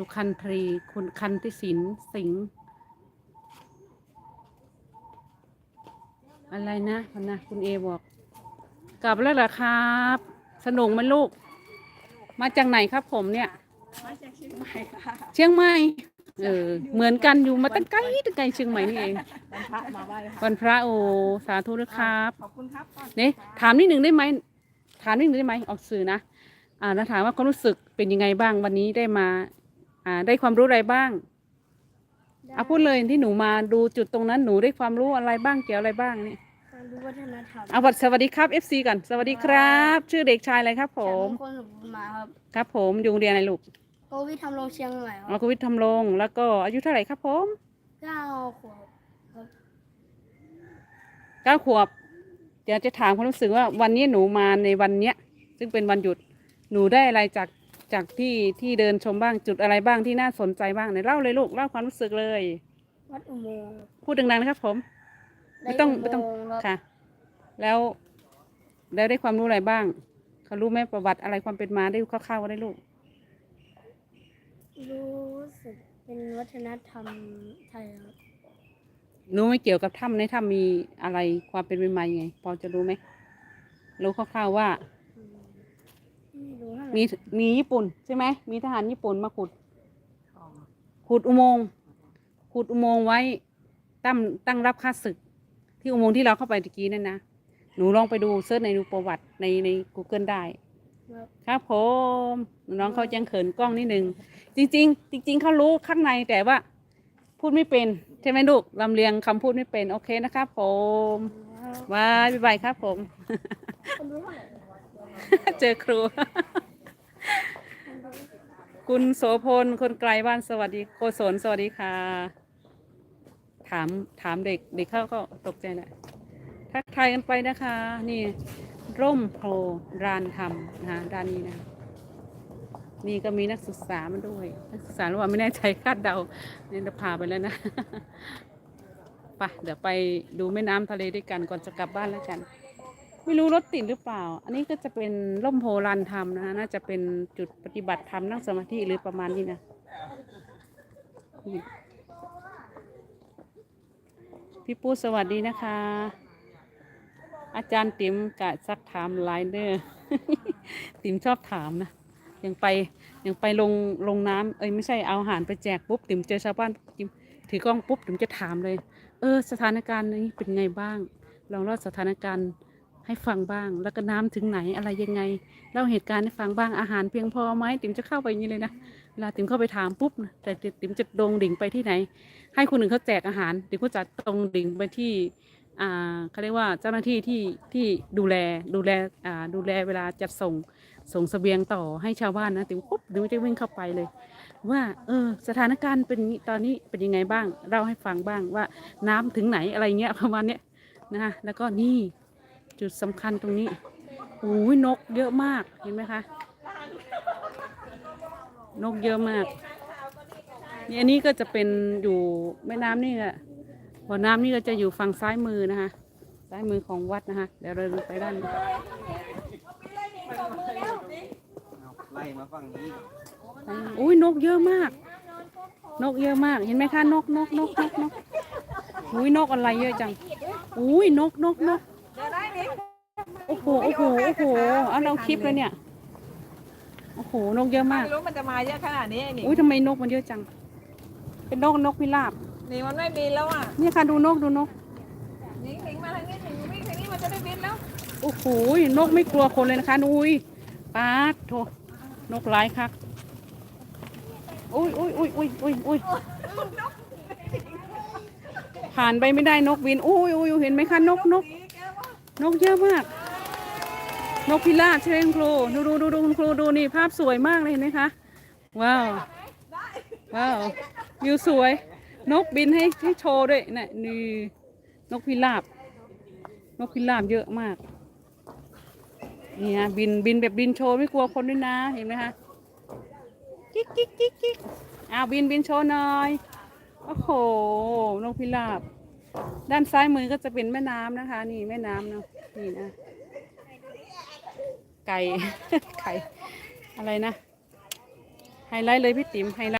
สุคันธรี คุณคันติสินสิงห์อะไรนะพนนะคุณเอบอก กลับแล้วเหรอครับ สนุกไหมลูก มาจากไหนครับผมเนี่ย มาจากเชียงใหม่ค่ะ เชียงใหม่ เออ เหมือนกันอยู่มาตั้งไกลตั้งไกลเชียงใหม่นี่เอง วันพระมาไหว้ค่ะวันพระโอสาธุด้วยครับ ขอบคุณครับก่อนเนี่ยถามนิดหนึ่งได้ไหม ถามนิดหนึ่งได้ไหมออกสื่อนะ อ่าแล้วถามว่าความรู้สึกเป็นยังไงบ้างวันนี้ได้มา อ่าได้ความรู้อะไรบ้างเอาพูดเลยที่หนูมาดูจุดตรงนั้นหนูได้ความรู้อะไรบ้างเกี่ยวอะไรบ้างนี่ความรู้วัฒนธรรมเอาวัดสวัสดีครับ FC ก่อนสวัสดีครับ ชื่อเด็กชายอะไรครับผมจากมงคลสุขบุญมาครับครับ ผมอยู่โรงเรียนอะไรลูกโควิดทำโรงเชียงใหม่คอ๋อรับคุณวิทย์ทำรงแล้วก็อายุเท่าไหร่ครับผมเก้าขวบครับเก้าขวบ เดี๋ยวจะถามความรู้สึกว่าวันนี้หนูมาในวันเนี้ย ซึ่งเป็นวันหยุดหนูได้อะไรจาก จากที่ที่เดินชมบ้างจุดอะไรบ้างที่น่าสนใจบ้างไหนเล่าเลยลูกเล่าความรู้สึกเลย วัดอุโมงค์พูดดังๆนะครับผม ไม่ต้องไม่ต้องด้อุโครับค่ะ แล้ว แล้วได้ความรู้อะไรบ้างเขารู้ไหมประวัติอะไรความเป็นมาได้คร่าวๆก็ได้ลูกรู้สึกเป็นวัฒนธรรมไทยครับรู้ไหม่เกี่ยวกับถ้ำในถ้ำมีอะไรความเป็นมายังไง พอจะรู้ไหมรู้คร่าวๆว่าอื มีมีญี่ปุ่นใช่ไหมมีทหารญี่ปุ่นมาขุด ขุดอุโมงค์ขุดอุโมงค์ไว้ตั้งตั้งรับค่าศึก ที่อุโมงค์ที่เราเข้าไปตะกี้นั่นนะหนูลองไปดูเซิร์ชในดูประวัติในใน Google ได้ ครับผมน้องเขายังเขินกล้องนิดนึงจริง ๆ จริง ๆเขารู้ข้างในแต่ว่า พูดไม่เป็นใช่ไหมลูกลำเลียงคำพูดไม่เป็นโอเคนะครับ ผมบายบายบายครับผม เจอครู คุณโสพล คนไกลบ้านสวัสดีโกศลสวัสดีค่ะ ถามถามเด็กเด็กเข้าก็ตกใจแหละทักทายกันไปนะคะ นี่ ร่มโพรานธรรมนะคะด้านนี้นะ นี่ก็มีนักศึกษามาด้วย นักศึกษาหรือว่าไม่แน่ใจคาดเดาเนี่ยจะพาไปแล้วนะไปเดี๋ยวไปดูแม่น้ำทะเลด้วยกันก่อนจะกลับบ้านแล้วกัน ไม่รู้รถติดหรือเปล่า อันนี้ก็จะเป็นร่มโพลานธรรมนะคะน่าจะเป็นจุดปฏิบัติธรรมนั่งสมาธิหรือประมาณนี้นะพี่ปูสวัสดีนะคะ อาจารย์ติ๋มกะซักถามไลน์เดอร์ติ๋มชอบถามนะยังไปยังไปลงลงน้ำเอ้ยไม่ใช่เอาอาหารไปแจกปุ๊บติ๋มเจอชาวบ้านติ๋มถือกล้องปุ๊บติ๋มจะถามเลย เออ สถานการณ์นี้เป็นไงบ้างลองเล่าสถานการณ์ ให้ฟังบ้าง แล้วก็น้ำถึงไหนอะไรยังไงเล่าเหตุการณ์ให้ฟังบ้างอาหารเพียงพอไหมติ๋มจะเข้าไปอย่างนี้เลยนะเวลาติ๋มเข้าไปถามปุ๊บนะแต่ติ๋มจะดงดิ่งไปที่ไหน ให้คนอื่นเขาแจกอาหารติ๋มก็จะตรงดิ่งไปที่อ่าเขาเรียกว่าเจ้าหน้าที่ที่ที่ดูแลดูแลอ่าดูแลเวลาจัดส่งส่งเสบียงต่อให้ชาวบ้านนะติ๋มปุ๊บติ๋มจะวิ่งเข้าไปเลย ว่าเออสถานการณ์เป็นตอนนี้เป็นยังไงบ้างเล่าให้ฟังบ้างว่าน้ำถึงไหนอะไรเงี้ยประมาณเนี้ยนะคะแล้วก็นี่ จุดสำคัญตรงนี้โอ้ยนกเยอะมากเห็นไหมคะ นกเยอะมากนี่อันนี้ก็จะเป็นอยู่แม่น้ำนี่แหละบ่อน้ำนี่ก็จะอยู่ฝั่งซ้ายมือนะคะ ซ้ายมือของวัดนะคะ เดี๋ยวเราไปด้านนี้ไล่มาฝั่งนี้อุ้ยนกเยอะมาก นกเยอะมาก เห็นไหมคะนกนกนกนกนกอุ้ยนกอะไรเยอะจัง อุ้ยนกนกนก โอ้โห โอ้โห โอ้โหเอาเราคลิปเลยเนี่ย โอ้โห นกเยอะมาก ไม่รู้มันจะมาเยอะขนาดนี้ไอ้นี่อุ้ยทำไมนกมันเยอะจัง เป็นนกนกพิราบ นี่มันไม่บินแล้วอะเนี่ยค่ะดูนกดูนกหนิงหนิงมาทางนี้หนิงวิ่งทางนี้มันจะได้บินแล้ว โอ้โห นกไม่กลัวคนเลยนะคะนุ้ยปาดโถนกหลายคักอุ้ยอุ้ยอุ้ยอุ้ยอุ้ยอุ้ยผ่านไปไม่ได้นกบินอุ้ยอุ้ยเห็นไหมคะนกนก นกเยอะมาก นกพิราบใช่ไหมคุณครูดูดูดูดูคุณครูดูนี่ภาพสวยมากเลยเห็นไหมคะ ว้าว ว้าววิวสวย นกบินให้ให้โชว์ด้วยนะนี่นกพิราบ นกพิราบเยอะมาก นี่ฮะบินบินแบบบินโชว์ไม่กลัวคนด้วยนะเห็นไหมคะกิ๊กกิ๊กกิ๊กกิ๊กอ้าวบินบินโชว์หน่อย โอ้โห นกพิราบ ด้านซ้ายมือก็จะเป็นแม่น้ำนะคะ นี่แม่น้ำเนาะนี่นะ ไก่ ไข่อะไรนะ ไฮไลท์เลยพี่ติ๋มไฮไลท์